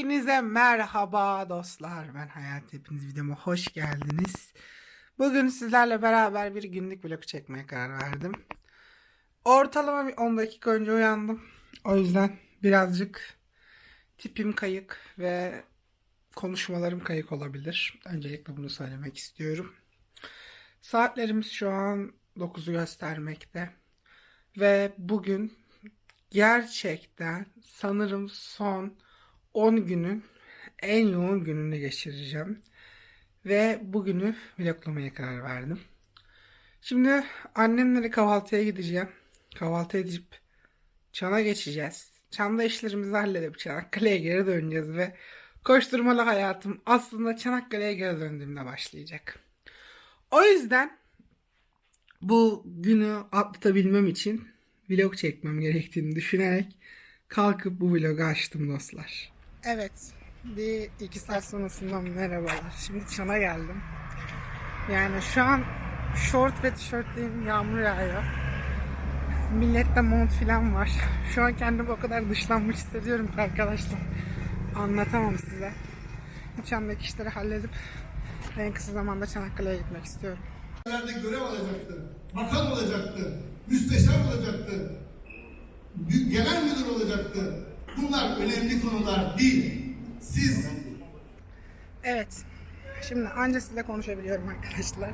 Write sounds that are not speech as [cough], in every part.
Hepinize merhaba dostlar. Ben Hayat. Hepiniz videoma hoş geldiniz. Bugün sizlerle beraber bir günlük vlog çekmeye karar verdim. Ortalama bir 10 dakika önce uyandım. O yüzden birazcık tipim kayık ve konuşmalarım kayık olabilir. Öncelikle bunu söylemek istiyorum. Saatlerimiz şu an 9'u göstermekte. Ve bugün gerçekten sanırım son 10 günün en yoğun gününü geçireceğim. Ve bugünü vloglamaya karar verdim. Şimdi annemle kahvaltıya gideceğim. Kahvaltı edip Çan'a geçeceğiz. Çan'da işlerimizi halledip Çanakkale'ye geri döneceğiz ve koşturmalı hayatım aslında Çanakkale'ye geri döndüğümde başlayacak. O yüzden bu günü atlatabilmem için vlog çekmem gerektiğini düşünerek kalkıp bu vlogu açtım dostlar. Evet, bir iki saat sonrasından merhabalar. Şimdi Çan'a geldim. Yani şu an short ve tişörtleyim, yağmur yağıyor. Millette mont falan var. [laughs] Şu an kendimi o kadar dışlanmış hissediyorum ki arkadaşlar. Anlatamam size. Çan'daki işleri halledip en kısa zamanda Çanakkale'ye gitmek istiyorum. görev alacaktı. Bakan olacaktı. Müsteşar olacaktı. Genel müdür olacaktı. Bunlar önemli konular değil. Siz Evet. Şimdi anca sizinle konuşabiliyorum arkadaşlar.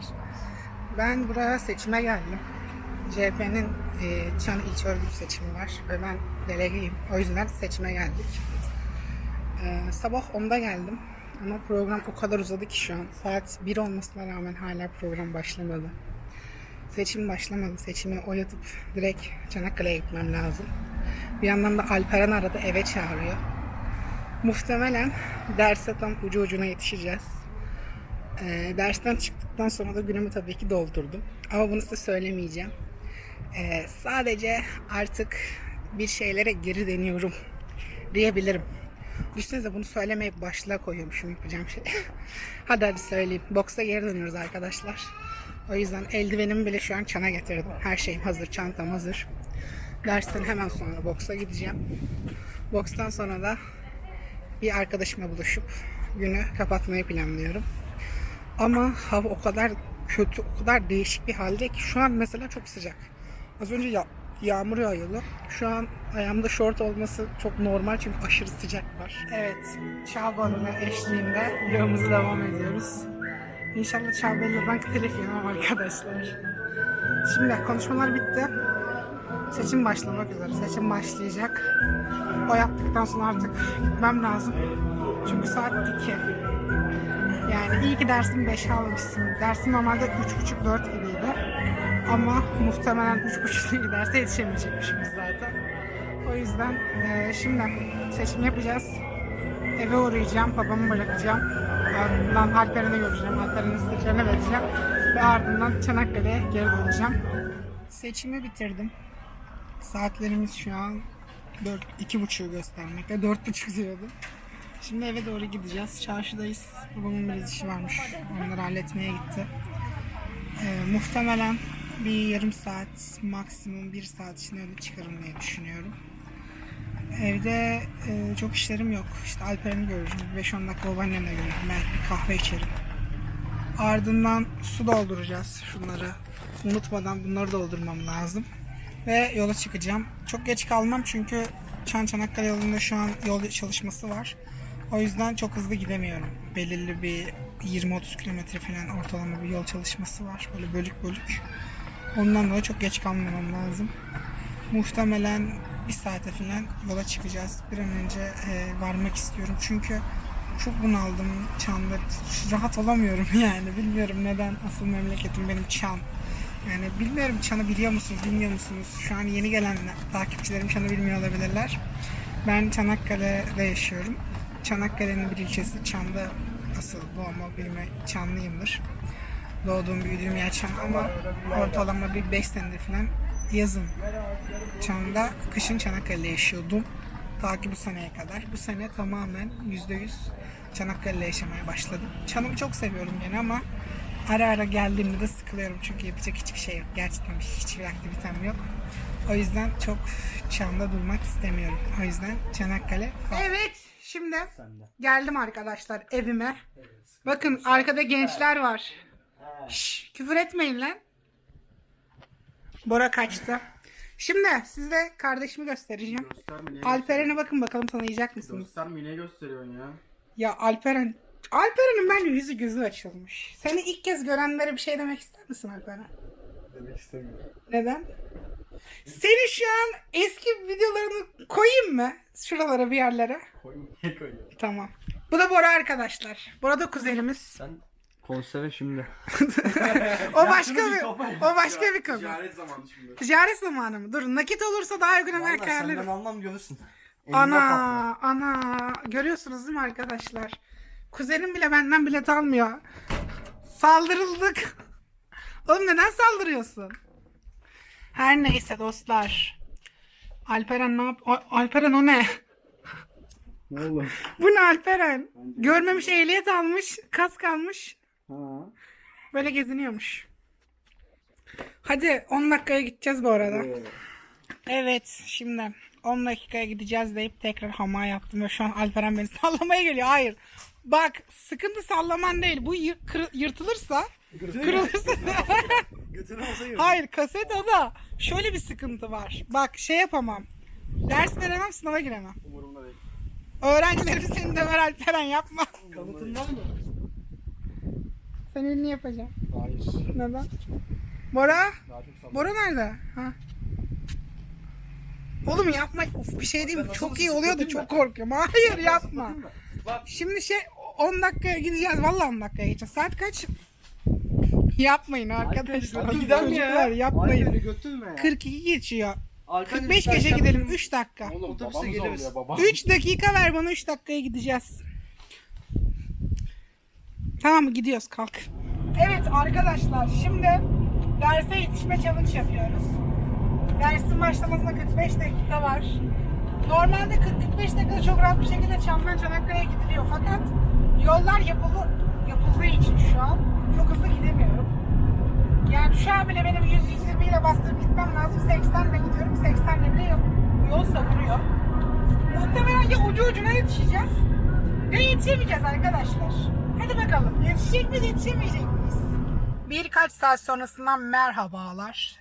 Ben buraya seçime geldim. CHP'nin e, Çan İlçe Örgütü seçimi var ve ben delegeyim. O yüzden seçime geldik. E, sabah 10'da geldim. Ama program o kadar uzadı ki şu an. Saat 1 olmasına rağmen hala program başlamadı. Seçim başlamadı. Seçimi oy atıp direkt Çanakkale'ye gitmem lazım. Bir yandan da Alperen aradı eve çağırıyor. Muhtemelen derse tam ucu ucuna yetişeceğiz. Ee, dersten çıktıktan sonra da günümü tabii ki doldurdum. Ama bunu size söylemeyeceğim. Ee, sadece artık bir şeylere geri deniyorum diyebilirim. Düşünsenize bunu söylemeyip başlığa koyuyormuşum yapacağım şey. [laughs] hadi hadi söyleyeyim. Boksa geri dönüyoruz arkadaşlar. O yüzden eldivenimi bile şu an çana getirdim. Her şeyim hazır, çantam hazır. Dersten hemen sonra boksa gideceğim. Bokstan sonra da bir arkadaşımla buluşup günü kapatmayı planlıyorum. Ama hava o kadar kötü, o kadar değişik bir halde ki şu an mesela çok sıcak. Az önce ya- yağmur yağıyordu. Şu an ayağımda şort olması çok normal çünkü aşırı sıcak var. Evet, çağ balonu eşliğinde videomuza devam ediyoruz. İnşallah çağ balonundan telif yemem arkadaşlar. Şimdi konuşmalar bitti. Seçim başlamak üzere. Seçim başlayacak. O yaptıktan sonra artık gitmem lazım. Çünkü saat 2. Yani iyi ki dersim 5'e almışsın. Dersim normalde 3.30-4 gibiydi. Ama muhtemelen 3.30'da [laughs] giderse yetişemeyecekmişiz zaten. O yüzden eee, şimdi seçim yapacağız. Eve uğrayacağım, babamı bırakacağım. Ardından Alperen'i göreceğim, Alperen'in isteklerine vereceğim. Ve ardından Çanakkale'ye geri döneceğim. Seçimi bitirdim. Saatlerimiz şu an 4, iki buçuğu göstermekte. Dört buçuk diyordum. Şimdi eve doğru gideceğiz. Çarşıdayız. Babamın biraz işi varmış. Onları halletmeye gitti. Ee, muhtemelen bir yarım saat, maksimum bir saat içinde öyle çıkarım diye düşünüyorum. Evde e, çok işlerim yok. İşte Alperen'i göreceğim. 5-10 dakika babaannemle görürüm. Belki bir kahve içerim. Ardından su dolduracağız şunları. Unutmadan bunları doldurmam lazım. Ve yola çıkacağım. Çok geç kalmam çünkü Çan Çanakkale yolunda şu an yol çalışması var. O yüzden çok hızlı gidemiyorum. Belirli bir 20-30 kilometre falan ortalama bir yol çalışması var. Böyle bölük bölük. Ondan dolayı çok geç kalmamam lazım. Muhtemelen bir saate falan yola çıkacağız. Bir an önce e, varmak istiyorum. Çünkü çok bunaldım Çan'da. Rahat olamıyorum [laughs] yani. Bilmiyorum neden. Asıl memleketim benim Çan. Yani bilmiyorum Çan'ı biliyor musunuz, bilmiyor musunuz? Şu an yeni gelen takipçilerim Çan'ı bilmiyor olabilirler. Ben Çanakkale'de yaşıyorum. Çanakkale'nin bir ilçesi Çan'da asıl doğma büyüme Çanlıyımdır. Doğduğum büyüdüğüm yer Çan ama ortalama bir 5 senedir falan yazın Çan'da, kışın Çanakkale'de yaşıyordum. Ta ki bu seneye kadar. Bu sene tamamen %100 Çanakkale'de yaşamaya başladım. Çan'ımı çok seviyorum gene ama ara ara geldiğimde de sıkılıyorum çünkü yapacak hiçbir şey yok. Gerçekten hiçbir aktivitem yok. O yüzden çok Çan'da durmak istemiyorum. O yüzden Çanakkale. Evet, şimdi geldim arkadaşlar evime. Bakın arkada gençler var. Şş, küfür etmeyin lan. Bora kaçtı. Şimdi size kardeşimi göstereceğim. Gösterme Alperen'e bakın bakalım tanıyacak mısınız? Gösterme niye gösteriyorsun ya? Ya Alperen, Alperen'in bence yüzü gözü açılmış. Seni ilk kez görenlere bir şey demek ister misin Alperen? Demek istemiyorum. Neden? Seni şu an eski videolarını koyayım mı? Şuralara bir yerlere. Koyma niye koyuyorsun? Tamam. Bu da Bora arkadaşlar. Bora da kuzenimiz. Sen konsere şimdi. O [laughs] başka bir, o başka bir konu. Ticaret zamanı şimdi. Ticaret zamanı mı? Dur nakit olursa daha uygun hemen Valla senden ayarlarım. anlam görürsün. Eline Ana, ana. Görüyorsunuz değil mi arkadaşlar? Kuzenim bile benden bilet almıyor. Saldırıldık. Oğlum neden saldırıyorsun? Her neyse dostlar. Alperen ne yap? O- Alperen o ne? Ne oğlum? Bu ne Alperen? Görmemiş ehliyet almış, kask almış. Ha. Böyle geziniyormuş. Hadi 10 dakikaya gideceğiz bu arada. Evet şimdi 10 dakikaya gideceğiz deyip tekrar hama yaptım ve şu an Alperen beni [laughs] sallamaya geliyor. Hayır. Bak sıkıntı sallaman değil. Bu yır- yırtılırsa kırılırsa [laughs] Götüne olsa yürü. Hayır kaset da. Şöyle bir sıkıntı var. Bak şey yapamam. Ders veremem sınava giremem. Umurumda değil. Öğrencilerim seni döver Alperen yapma. Kanıtından mı? Sen elini yapacağım. Hayır. Neden? Bora? Daha çok. Bora nerede? Ha. Oğlum yapma. Of, bir şey diyeyim mi? Çok iyi oluyordu. sıkıntı Çok korkuyorum. Hayır yapma. Bak. Şimdi şey 10 dakikaya gideceğiz. Vallahi 10 dakikaya gideceğiz. Saat kaç? Yapmayın arkadaşlar. Hadi gidelim ya. Çocuklar yapmayın. Götürme ya. 42 geçiyor. Alper'i 45 istersen gece gidelim. bizim- 3 dakika. Oğlum Otobüse geliriz. oluyor baba. 3 dakika ver bana 3 dakikaya gideceğiz. Tamam mı gidiyoruz kalk. Evet arkadaşlar şimdi derse yetişme challenge yapıyoruz. Dersin başlamasına 45 dakika var. Normalde 40-45 dakikada çok rahat bir şekilde Çamlıca Çanakkale'ye gidiliyor fakat yollar yapılı yapıldığı için şu an çok hızlı gidemiyorum. Yani şu an bile benim 100-120 ile bastırıp gitmem lazım. 80 ile gidiyorum. 80 ile bile yol, yol savuruyor. Muhtemelen ya ucu ucuna yetişeceğiz ya yetişemeyeceğiz arkadaşlar. Hadi bakalım yetişecek miyiz yetişemeyecek miyiz? Birkaç saat sonrasından merhabalar.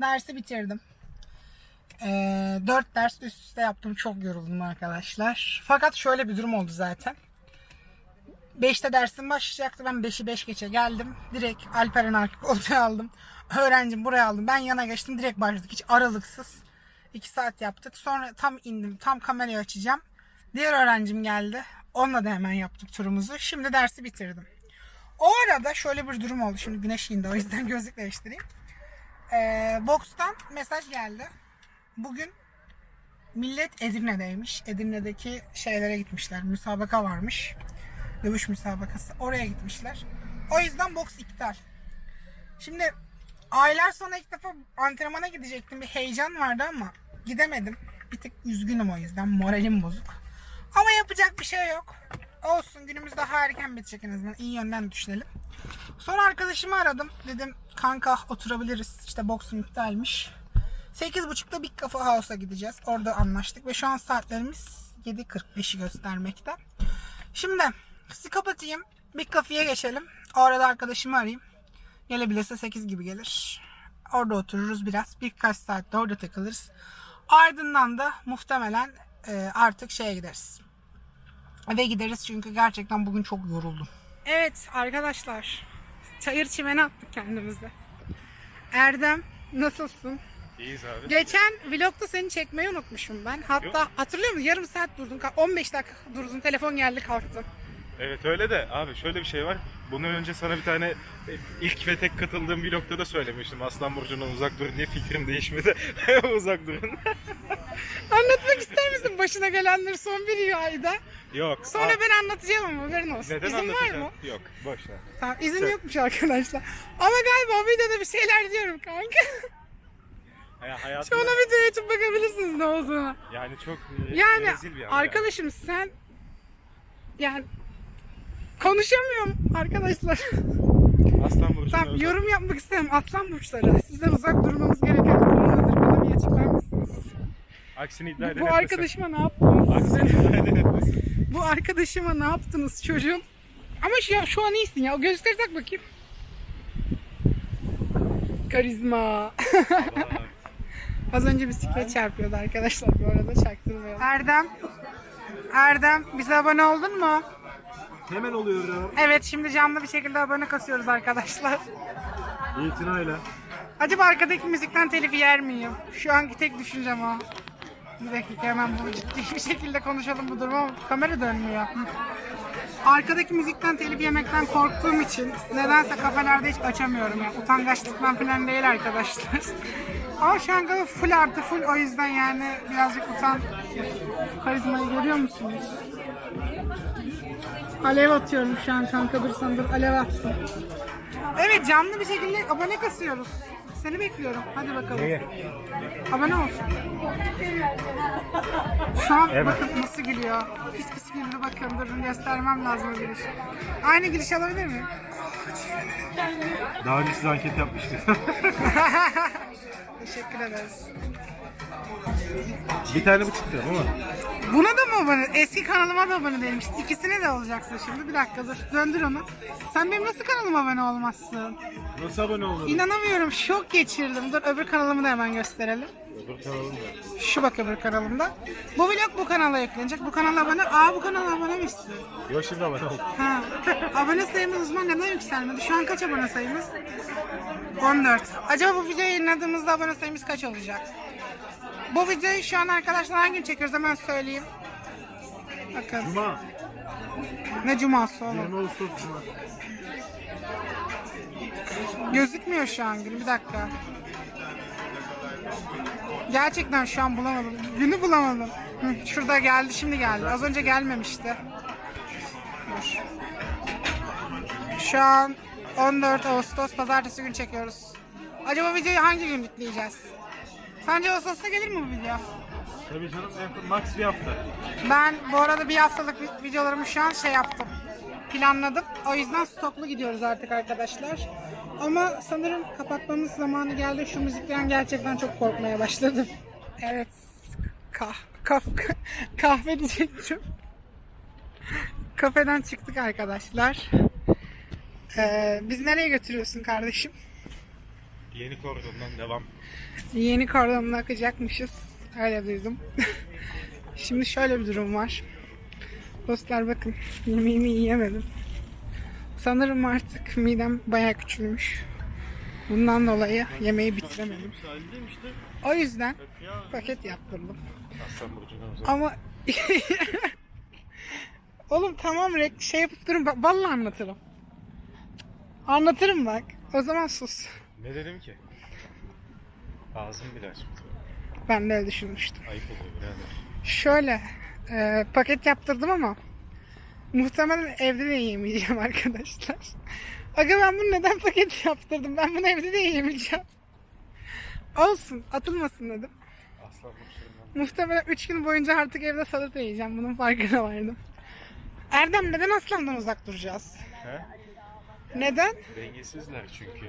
Dersi bitirdim. Ee, 4 ders üst üste yaptım. Çok yoruldum arkadaşlar. Fakat şöyle bir durum oldu zaten. 5'te dersim başlayacaktı. Ben 5'i 5 geçe geldim. Direkt Alperen arka koltuğa aldım. Öğrencim buraya aldım. Ben yana geçtim. Direkt başladık. Hiç aralıksız. 2 saat yaptık. Sonra tam indim. Tam kamerayı açacağım. Diğer öğrencim geldi. Onunla da hemen yaptık turumuzu. Şimdi dersi bitirdim. O arada şöyle bir durum oldu. Şimdi güneş indi o yüzden [laughs] gözlük değiştireyim. Ee, Box'tan mesaj geldi. Bugün millet Edirne'deymiş. Edirne'deki şeylere gitmişler. Müsabaka varmış. Dövüş müsabakası. Oraya gitmişler. O yüzden boks iptal. Şimdi aylar sonra ilk defa antrenmana gidecektim. Bir heyecan vardı ama gidemedim. Bir tık üzgünüm o yüzden. Moralim bozuk. Ama yapacak bir şey yok. Olsun günümüz daha erken bitecek en azından. İyi yönden düşünelim. Sonra arkadaşımı aradım. Dedim kanka oturabiliriz. İşte boksum iptalmiş. 8.30'da Big Cafe House'a gideceğiz. Orada anlaştık ve şu an saatlerimiz 7.45'i göstermekte. Şimdi sizi kapatayım. Big Cafe'ye geçelim. O arada arkadaşımı arayayım. Gelebilirse 8 gibi gelir. Orada otururuz biraz. Birkaç saat de orada takılırız. Ardından da muhtemelen e, artık şeye gideriz. Eve gideriz çünkü gerçekten bugün çok yoruldum. Evet arkadaşlar. Çayır çimene attık kendimizi. Erdem nasılsın? İyiyiz abi. Geçen vlogda seni çekmeyi unutmuşum ben. Hatta hatırlıyor musun? Yarım saat durdun. ka- 15 dakika durdun. Telefon geldi kalktın. Evet öyle de abi şöyle bir şey var. Bundan önce sana bir tane e, ilk ve tek katıldığım vlogda da söylemiştim. Aslan Burcu'ndan uzak durun diye fikrim değişmedi. [laughs] uzak durun. [laughs] Anlatmak ister misin başına gelenleri son bir ayda? Yok. Sonra Aa, ben anlatacağım ama haberin olsun. Neden İzin var mı? Yok boş ver. Tamam izin yokmuş arkadaşlar. Ama galiba videoda bir şeyler diyorum kanka. Ya, Şu hayatımda ona videoya açıp bakabilirsiniz ne olduğunu. yani çok e, Yani rezil bir an arkadaşım sen yani konuşamıyorum arkadaşlar. Aslan Burcu'ndan Tamam uzak. yorum yapmak istemem. Aslan burçları. Sizden uzak durmamız gereken konu nedir? Bana bir açıklar mısınız? Aksini iddia eden Bu arkadaşıma ne yaptınız? Aksini iddia eden etmesin. arkadaşıma ne yaptınız çocuğum? Ama şu, şu an iyisin ya. O gözlükleri tak bakayım. Karizma. [laughs] Az önce bisiklet çarpıyordu arkadaşlar bu arada çaktırmayalım. Erdem. Erdem bize abone oldun mu? Hemen oluyorum. Evet şimdi canlı bir şekilde abone kasıyoruz arkadaşlar. İtinayla. Acaba arkadaki müzikten telif yer miyim? Şu anki tek düşüncem o. Bir dakika hemen bunu ciddi bir şekilde konuşalım bu durumu ama kamera dönmüyor. Hı. Arkadaki müzikten telif yemekten korktuğum için nedense kafelerde hiç açamıyorum ya. Utangaçlıktan falan değil arkadaşlar. [laughs] Ama şu an full artı full o yüzden yani birazcık utan. Karizmayı görüyor musunuz? Alev atıyorum şu an kanka dur sen dur alev attım. Evet canlı bir şekilde abone kasıyoruz. Seni bekliyorum. Hadi bakalım. Abone ol. Şu an bakın nasıl gülüyor. Pis pis güldü bakın. Durun göstermem lazım o gülüşü. Aynı gülüş alabilir miyim? Daha önce size anket yapmıştık. [laughs] Teşekkür ederiz. Bir tane bu çıktı ama. Buna da mı abone? Eski kanalıma da abone değilmiştin. İkisine de olacaksın şimdi. Bir dakika dur. Döndür onu. Sen benim nasıl kanalıma abone olmazsın? Nasıl abone olmadın? İnanamıyorum. Şok geçirdim. Dur öbür kanalımı da hemen gösterelim. Öbür kanalım da. Şu bak öbür kanalımda. Bu vlog bu kanala yüklenecek. Bu kanala abone. Aa bu kanala abonemişsin. Yok şimdi abone ol. Ha. [laughs] abone sayımız uzman neden yükselmedi? Şu an kaç abone sayımız? 14. Acaba bu videoyu yayınladığımızda abone sayımız kaç olacak? Bu videoyu şu an arkadaşlar hangi gün çekiyoruz hemen söyleyeyim. Bakın. Cuma. Ne cuması oğlum? 20 Ağustos Cuma. Gözükmüyor şu an gün. Bir dakika. Gerçekten şu an bulamadım. Günü bulamadım. Hı, şurada geldi, şimdi geldi. Az önce gelmemişti. Dur. Şu an 14 Ağustos pazartesi gün çekiyoruz. Acaba videoyu hangi gün yükleyeceğiz? Sence Ağustos'ta gelir mi bu video? Tabii canım max bir hafta. Ben bu arada bir haftalık vi- videolarımı şu an şey yaptım. Planladım. O yüzden stoklu gidiyoruz artık arkadaşlar. Ama sanırım kapatmamız zamanı geldi. Şu müzikten gerçekten çok korkmaya başladım. [laughs] Evet. Kah, kaf, [laughs] kahve diyecektim. [laughs] Kafeden çıktık arkadaşlar. Ee, biz nereye götürüyorsun kardeşim? Yeni kordondan devam. Yeni kordonuna akacakmışız. Öyle duydum. [laughs] Şimdi şöyle bir durum var. Dostlar bakın yemeğimi yiyemedim. Sanırım artık midem bayağı küçülmüş. Bundan dolayı yemeği bitiremedim. O yüzden paket yaptırdım. Ama [laughs] Oğlum tamam rek şey yapıp durun. Vallahi anlatırım. Anlatırım bak. O zaman sus. Ne dedim ki? Ağzım bile açmadı. Ben de öyle düşünmüştüm. Ayıp oluyor birader. Şöyle e, paket yaptırdım ama muhtemelen evde de yiyemeyeceğim [laughs] arkadaşlar. Aga ben bunu neden paket yaptırdım? Ben bunu evde de yiyemeyeceğim. Olsun atılmasın dedim. Aslan Burcu'ndan. Muhtemelen 3 gün boyunca artık evde salata yiyeceğim. Bunun farkına vardım. Erdem neden aslandan uzak duracağız? He? Neden? Dengesizler çünkü.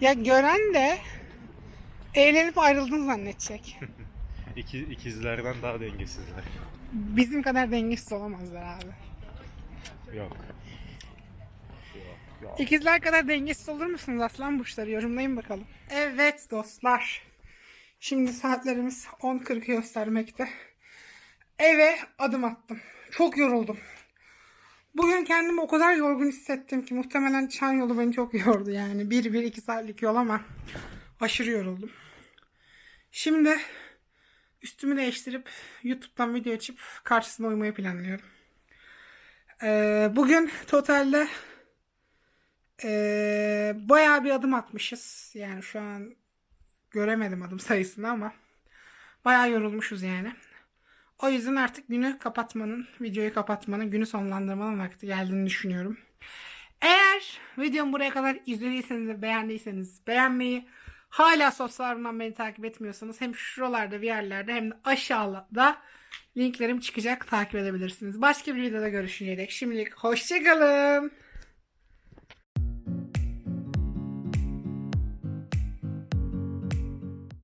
Ya gören de eğlenip ayrıldığını zannedecek. [laughs] İki, ikizlerden daha dengesizler. Bizim kadar dengesiz olamazlar abi. Yok. İkizler kadar dengesiz olur musunuz aslan burçları? Yorumlayın bakalım. Evet dostlar. Şimdi saatlerimiz 10.40 göstermekte. Eve adım attım. Çok yoruldum. Bugün kendimi o kadar yorgun hissettim ki muhtemelen çan yolu beni çok yordu yani. 1-1-2 saatlik yol ama aşırı yoruldum. Şimdi üstümü değiştirip YouTube'dan video açıp karşısında uyumayı planlıyorum. Ee, bugün totalde ee, bayağı bir adım atmışız. Yani şu an göremedim adım sayısını ama bayağı yorulmuşuz yani. O yüzden artık günü kapatmanın, videoyu kapatmanın, günü sonlandırmanın vakti geldiğini düşünüyorum. Eğer videomu buraya kadar izlediyseniz ve beğendiyseniz beğenmeyi, hala sosyallarımdan beni takip etmiyorsanız hem şuralarda bir yerlerde hem de aşağıda linklerim çıkacak takip edebilirsiniz. Başka bir videoda görüşünceye dek şimdilik hoşçakalın.